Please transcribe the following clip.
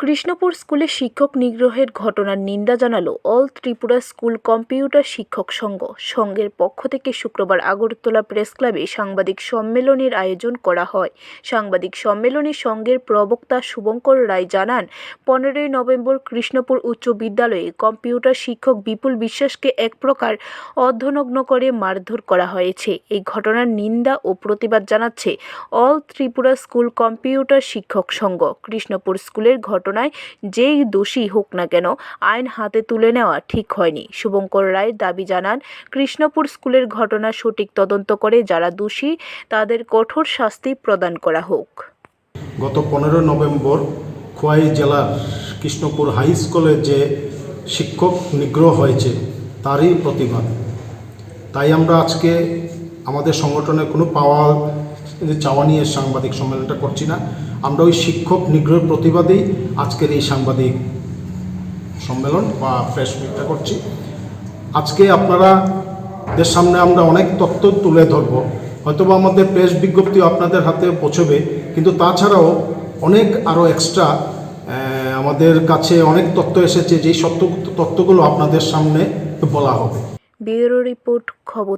কৃষ্ণপুর স্কুলে শিক্ষক নিগ্রহের ঘটনার নিন্দা জানালো অল ত্রিপুরা স্কুল কম্পিউটার শিক্ষক সংঘ। সংঘের পক্ষ থেকে শুক্রবার আগরতলা প্রেস ক্লাবে সাংবাদিক সম্মেলনের আয়োজন করা হয়। সাংবাদিক সম্মেলনে সংঘের প্রবক্তা শুভঙ্কর রায় জানান, পনেরোই নভেম্বর কৃষ্ণপুর উচ্চ বিদ্যালয়ে কম্পিউটার শিক্ষক বিপুল বিশ্বাসকে এক প্রকার অর্ধনগ্ন করে মারধর করা হয়েছে। এই ঘটনার নিন্দা ও প্রতিবাদ জানাচ্ছে অল ত্রিপুরা স্কুল কম্পিউটার শিক্ষক সংঘ। কৃষ্ণপুর স্কুলের ঘটনায় যেই দোষী হোক না কেন, আইন হাতে তুলে নেওয়া ঠিক হয়নি। শুভঙ্কর রায় দাবি জানান, কৃষ্ণপুর স্কুলের ঘটনা সঠিক তদন্ত করে যারা দোষী, তাদের কঠোর শাস্তি প্রদান করা হোক। গত পনেরো নভেম্বর খোয়াই জেলার কৃষ্ণপুর হাই স্কুলে যে শিক্ষক নিগ্রহ হয়েছে, তারই প্রতিবাদ। তাই আমরা আজকে আমাদের সংগঠনের কোনো পাওয়া চাওয়া নিয়ে সাংবাদিক সম্মেলনটা করছি না, আমরা ওই শিক্ষক নিগ্রহের প্রতিবাদেই আজকের এই সাংবাদিক সম্মেলন বা প্রেস মিটটা করছি আজকে আপনারা দের সামনে আমরা অনেক তথ্য তুলে ধরবো, হয়তোবা আমাদের প্রেস বিজ্ঞপ্তি আপনাদের হাতে পৌঁছবে, কিন্তু তাছাড়াও অনেক আরও এক্সট্রা আমাদের কাছে অনেক তথ্য এসেছে, যেই সত্য তথ্যগুলো আপনাদের সামনে বলা হবে ব্যুরো রিপোর্ট খবর।